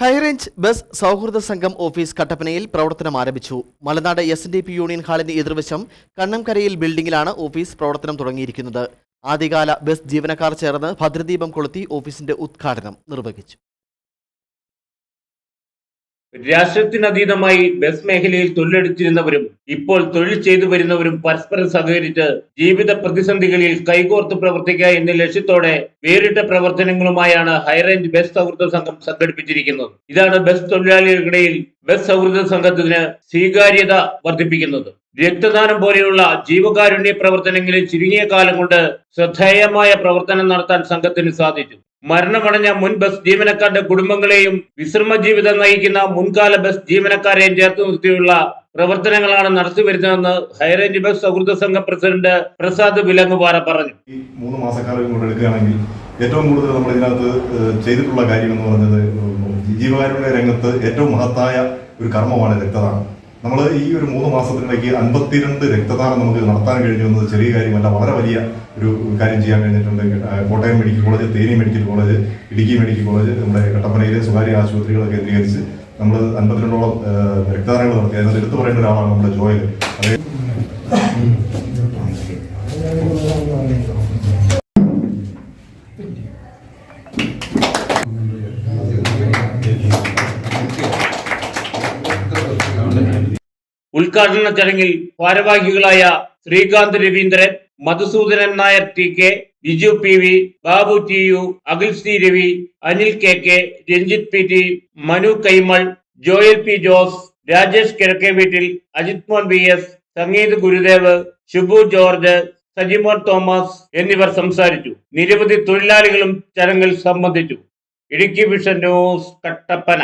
High range bus സൗഹൃദ സംഘം office കട്ടപ്പനയിൽ പ്രവർത്തനം ആരംഭിച്ചു. Malanad S D P union ഹാളിന്റെ എതിർവശം കണ്ണംകരയിൽ ബിൽഡിംഗിലാണ് ഓഫീസ് പ്രവർത്തനം തുടങ്ങിയിരിക്കുന്നത്. ആദ്യകാല ബസ് ജീവനക്കാർ ചേർന്ന് ഭദ്രദീപം കൊളുത്തി ഓഫീസിന്റെ ഉദ്ഘാടനം നിർവഹിച്ചു. രാഷ്ട്രത്തിനതീതമായി ബസ് മേഖലയിൽ തൊഴിലെടുത്തിരുന്നവരും ഇപ്പോൾ തൊഴിൽ ചെയ്തു വരുന്നവരും പരസ്പരം സഹകരിച്ച് ജീവിത പ്രതിസന്ധികളിൽ കൈകോർത്ത് പ്രവർത്തിക്കുക എന്ന ലക്ഷ്യത്തോടെ വേറിട്ട പ്രവർത്തനങ്ങളുമായാണ് ഹൈറേഞ്ച് ബസ് സൗഹൃദ സംഘം സംഘടിപ്പിച്ചിരിക്കുന്നത്. ഇതാണ് ബസ് തൊഴിലാളികൾക്കിടയിൽ ബസ് സൗഹൃദ സംഘത്തിന് സ്വീകാര്യത വർദ്ധിപ്പിക്കുന്നത്. രക്തദാനം പോലെയുള്ള ജീവകാരുണ്യ പ്രവർത്തനങ്ങളിൽ ചുരുങ്ങിയ കാലം കൊണ്ട് ശ്രദ്ധേയമായ പ്രവർത്തനം നടത്താൻ സംഘത്തിന് സാധിച്ചു. മരണമടഞ്ഞ മുൻ ബസ് ജീവനക്കാരുടെ കുടുംബങ്ങളെയും വിശ്രമ ജീവിതം നയിക്കുന്ന മുൻകാല ബസ് ജീവനക്കാരെയും ചേർത്ത് നിർത്തിയുള്ള പ്രവർത്തനങ്ങളാണ് നടത്തിവരുന്നതെന്ന് ഹൈറേഞ്ച് ബസ് സൗഹൃദ സംഘ പ്രസിഡന്റ് പ്രസാദ് വിലങ്ങുപാറ പറഞ്ഞു. ഈ മൂന്ന് മാസക്കാലം കൊണ്ട് എടുക്കുകയാണെങ്കിൽ ഏറ്റവും കൂടുതൽ നമ്മൾ ഇതിനകത്ത് ചെയ്തിട്ടുള്ള കാര്യം എന്ന് പറഞ്ഞത് ജീവകാരുണ്യ രംഗത്ത് ഏറ്റവും മഹത്തായ ഒരു കർമ്മമാണ് രക്തദാനം. നമ്മൾ ഈ ഒരു മൂന്ന് മാസത്തിനിടയ്ക്ക് അൻപത്തിരണ്ട് രക്തദാനം നമുക്ക് നടത്താൻ കഴിഞ്ഞു എന്നത് ചെറിയ കാര്യമല്ല വളരെ വലിയ ഒരു കാര്യം ചെയ്യാൻ കഴിഞ്ഞിട്ടുണ്ട് Kottayam medical college Theni medical college Idukki medical college നമ്മുടെ കട്ടപ്പനയിലെ സ്വകാര്യ ആശുപത്രികളെ കേന്ദ്രീകരിച്ച് നമ്മൾ അൻപത്തിരണ്ടോളം രക്തദാനങ്ങൾ നടത്തി. അതിനകത്ത് എടുത്തു പറയേണ്ട ഒരാളാണ് നമ്മുടെ ജോയൽ. ഉദ്ഘാടന ചടങ്ങിൽ ഭാരവാഹികളായ Sreekanth Raveendran Madhusoodanan Nair T K Biju P V Babu T U Akhil C Ravi Anil K K Ranjith P T Manu Kaimal Joel P Jose Rajesh Kizhakke Veettil Ajithmon B S Sangeeth Gurudev Shubhu George Sajimon Thomas എന്നിവർ സംസാരിച്ചു. നിരവധി തൊഴിലാളികളും ചടങ്ങിൽ സംബന്ധിച്ചു. Idukki vision news Kattappana.